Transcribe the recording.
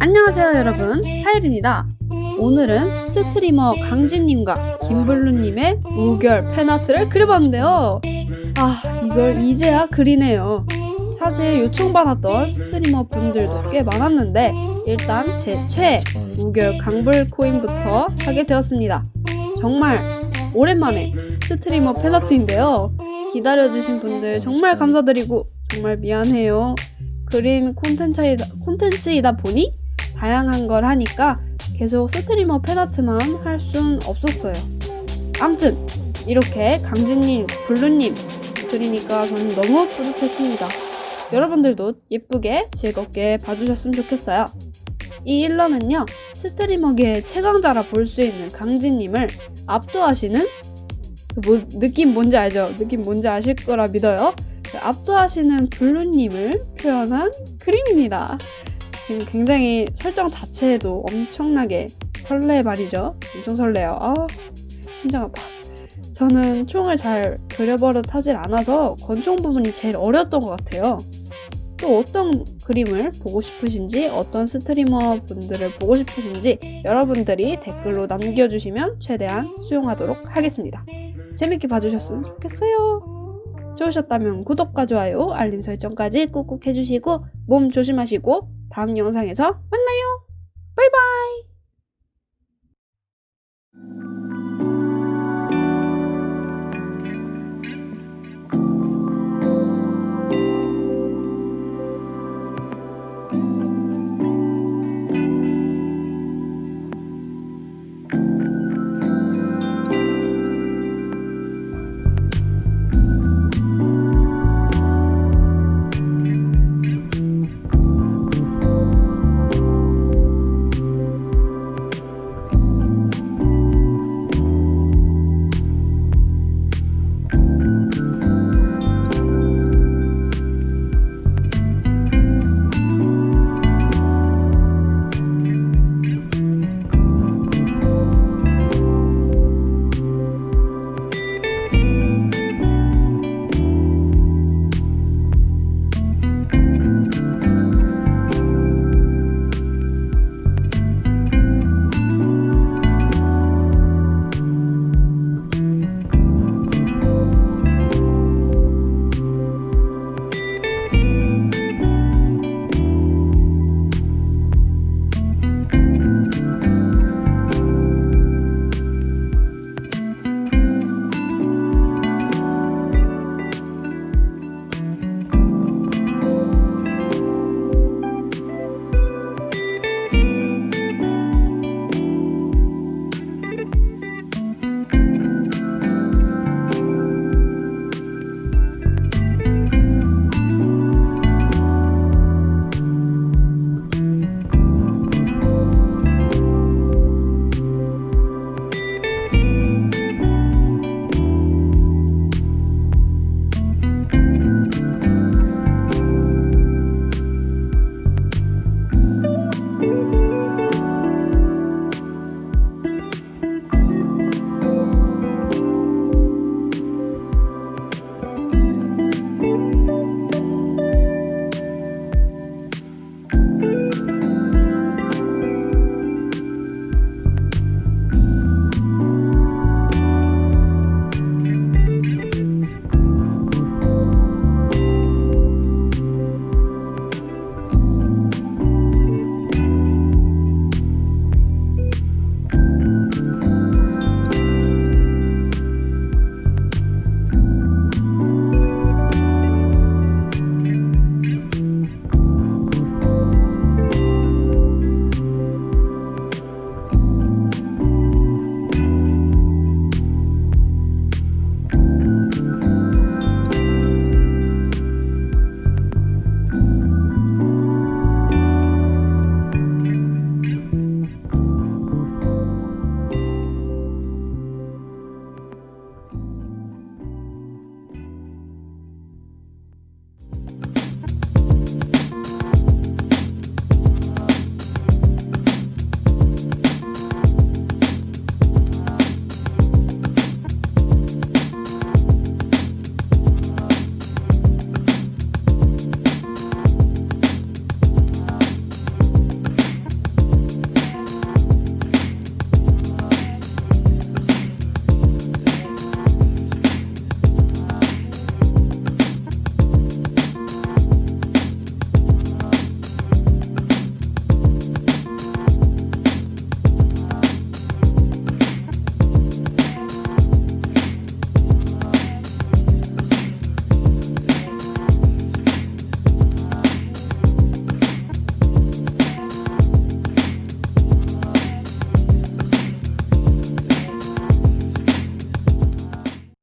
안녕하세요 여러분. 하일입니다. 오늘은 스트리머 강진님과 김블루님의 우결 팬아트를 그려봤는데요. 아 이걸 이제야 그리네요. 사실 요청받았던 스트리머 분들도 꽤 많았는데 일단 제 최애 우결 강불 코인부터 하게 되었습니다. 정말 오랜만에 스트리머 팬아트인데요 기다려주신 분들 정말 감사드리고 정말 미안해요 그림 콘텐츠이다, 콘텐츠이다 보니 다양한 걸 하니까 계속 스트리머 팬아트만 할 순 없었어요. 암튼 이렇게 강진님, 블루님 그리니까 저는 너무 뿌듯했습니다. 여러분들도 예쁘게 즐겁게 봐주셨으면 좋겠어요. 이 일러는요 스트리머계의 최강자라 볼 수 있는 강진님을 압도하시는 그 뭐, 느낌 뭔지 알죠? 느낌 뭔지 아실 거라 믿어요. 그 압도하시는 블루님을 표현한 그림입니다. 지금 굉장히 설정 자체에도 엄청나게 설레 말이죠. 엄청 설레요. 아, 심장 아파. 저는 총을 잘 그려버릇 하질 않아서 권총 부분이 제일 어려웠던 것 같아요. 또 어떤 그림을 보고 싶으신지, 어떤 스트리머 분들을 보고 싶으신지 여러분들이 댓글로 남겨주시면 최대한 수용하도록 하겠습니다. 재밌게 봐주셨으면 좋겠어요. 좋으셨다면 구독과 좋아요, 알림 설정까지 꾹꾹 해주시고 몸 조심하시고 다음 영상에서 만나요.